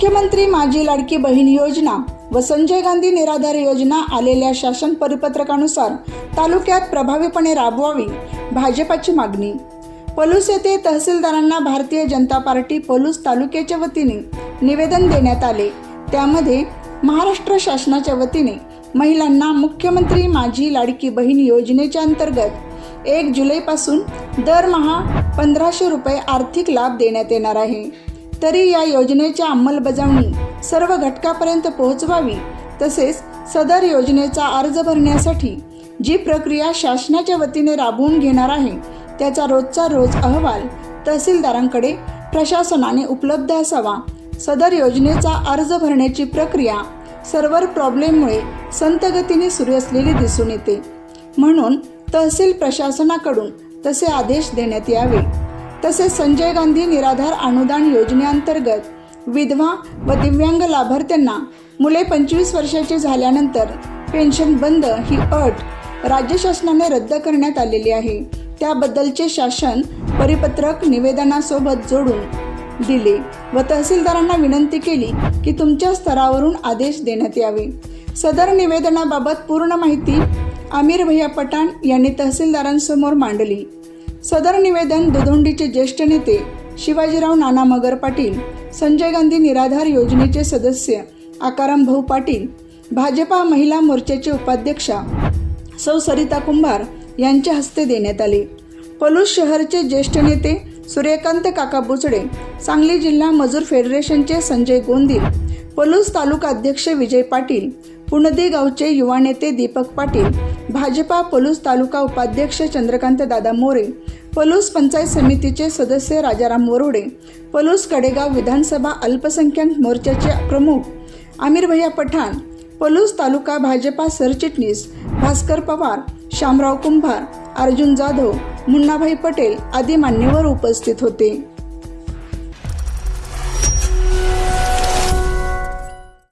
मुख्यमंत्री माझी लाडकी बहीण योजना व संजय गांधी निराधार योजना आलेल्या शासन परिपत्रकानुसार तालुक्यात प्रभावीपणे राबवावी भाजपाची मागणी. पलूस येथे तहसीलदारांना भारतीय जनता पार्टी पलूस तालुक्याच्या वतीने निवेदन देण्यात आले. त्यामध्ये महाराष्ट्र शासनाच्या वतीने महिलांना मुख्यमंत्री माझी लाडकी बहीण योजनेच्या अंतर्गत एक जुलैपासून दरमहा पंधराशे रुपये आर्थिक लाभ देण्यात येणार आहे. तरी या योजनेच्या अंमलबजावणी सर्व घटकापर्यंत पोहोचवावी तसेच सदर योजनेचा अर्ज भरण्यासाठी जी प्रक्रिया शासनाच्या वतीने राबवून घेणार आहे त्याचा रोजचा रोज अहवाल तहसीलदारांकडे प्रशासनाने उपलब्ध असावा. सदर योजनेचा अर्ज भरण्याची प्रक्रिया सर्व्हर प्रॉब्लेममुळे संतगतीने सुरू असलेली दिसून येते. म्हणून तहसील प्रशासनाकडून तसे आदेश देण्यात यावे. तसेच संजय गांधी निराधार अनुदान योजनेअंतर्गत विधवा व दिव्यांग लाभार्थ्यांना मुले पंचवीस वर्षाची झाल्यानंतर पेन्शन बंद ही अट राज्य शासनाने रद्द करण्यात आलेली आहे. त्याबद्दलचे शासन परिपत्रक निवेदनासोबत जोडून दिले व तहसीलदारांना विनंती केली की तुमच्या स्तरावरून आदेश देण्यात यावे. सदर निवेदनाबाबत पूर्ण माहिती आमिर भैया पठाण यांनी तहसीलदारांसमोर मांडली. सदर निवेदन दुधोंडीचे ज्येष्ठ नेते शिवाजीराव नाना मगर पाटील संजय गांधी निराधार योजनेचे सदस्य आकाराम भाऊ पाटील भाजपा महिला मोर्चाचे उपाध्यक्षा सौ सरिता कुंभार यांच्या हस्ते देण्यात आले. पलूस शहरचे ज्येष्ठ नेते सूर्यकांत काका बुचडे सांगली जिल्हा मजूर फेडरेशनचे संजय गोंदिल पलूस तालुका अध्यक्ष विजय पाटील पुणदे गावचे युवा नेते दीपक पाटील भाजपा पलूस तालुका उपाध्यक्ष चंद्रकांत दादा मोरे पलूस पंचायत समितीचे सदस्य राजाराम वरोडे पलूस कडेगाव विधानसभा अल्पसंख्याक मोर्चाचे प्रमुख आमिर भैया पठाण पलूस तालुका भाजपा सरचिटणीस भास्कर पवार शामराव कुंभार अर्जुन जाधव मुन्नाभाई पटेल आदी मान्यवर उपस्थित होते.